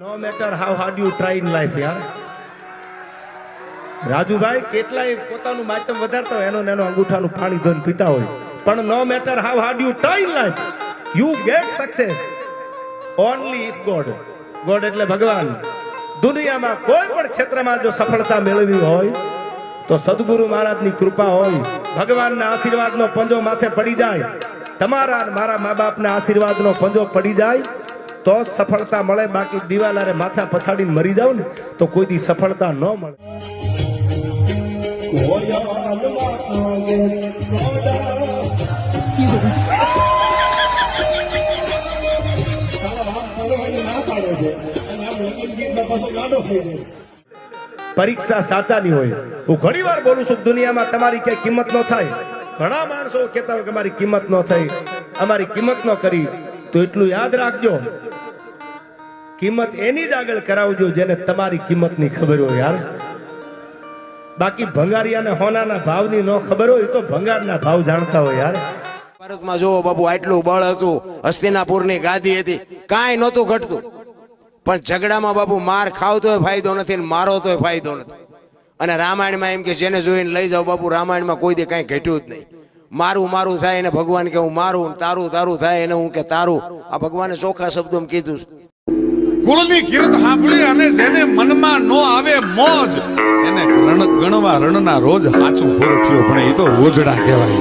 No matter how hard you try in life યાર રાજુભાઈ, કેટલાય પોતાનું માધ્યમ વધારતા હોય, એનો એનો અંગૂઠાનું પાણી ધોઈને પીતા હોય. પણ no matter how hard you try in life you get success only if God God એટલે ભગવાન. દુનિયામાં કોઈ પણ ક્ષેત્રમાં જો સફળતા મેળવી હોય, તો સદગુરુ મહારાજની કૃપા હોય. ભગવાનના આશીર્વાદનો પંજો માથે પડી જાય. તમારા મારા મા બાપના આશીર્વાદનો પંજો પડી જાય. તો જ સફળતા મળે, બાકી દિવાલારે માથા પછાડીને મરી જાવ ને, તો કોઈ દી સફળતા ન મળે. પરીક્ષા સાચાની હોય. હું ઘણી વાર બોલું છું, દુનિયામાં તમારી ક્યાંય કિંમત ન થાય. ઘણા માણસો કહેતા હોય કે મારી કિંમત ન થઈ. અમારી કિંમત ન કરી. તો એટલું યાદ રાખજો. કિંમત એની જ આગળ કરાવજો જેને તમારી કિંમતની ખબર હોય, યાર. બાકી ભંગારિયાને હોનાના ભાવની ન ખબર હોય તો ભંગારના ભાવ જાણતા હોય, યાર. ભારતમાં જોવો બાબુ આટલું બળ હતું. હસ્તિનાપુરની ગાદી હતી. કાંઈ નહોતું ઘટતું. પણ ઝઘડામાં બાબુ માર ખાવતો ફાયદો નથી ને મારો તોય ફાયદો નથી. અને રામાયણમાં એમ કે જેને જોઈને લઈ જાઓ બાપુ, રામાયણમાં કોઈ દે કાંઈ ઘટ્યું જ નહીં. મારું મારું થાય એને ભગવાન કે હું મારું તારું તારું થાય એને હું કે તારું. આ ભગવાને ચોખ્ખા શબ્દોમાં કીધું કુળની કીર્ત સાંભળી અને જેને મનમાં નો આવે મોજ, એને રણ ગણવા રણના રોજ હાચું ખોરઠ્યો પણ એ તો રોજડા કહેવાય.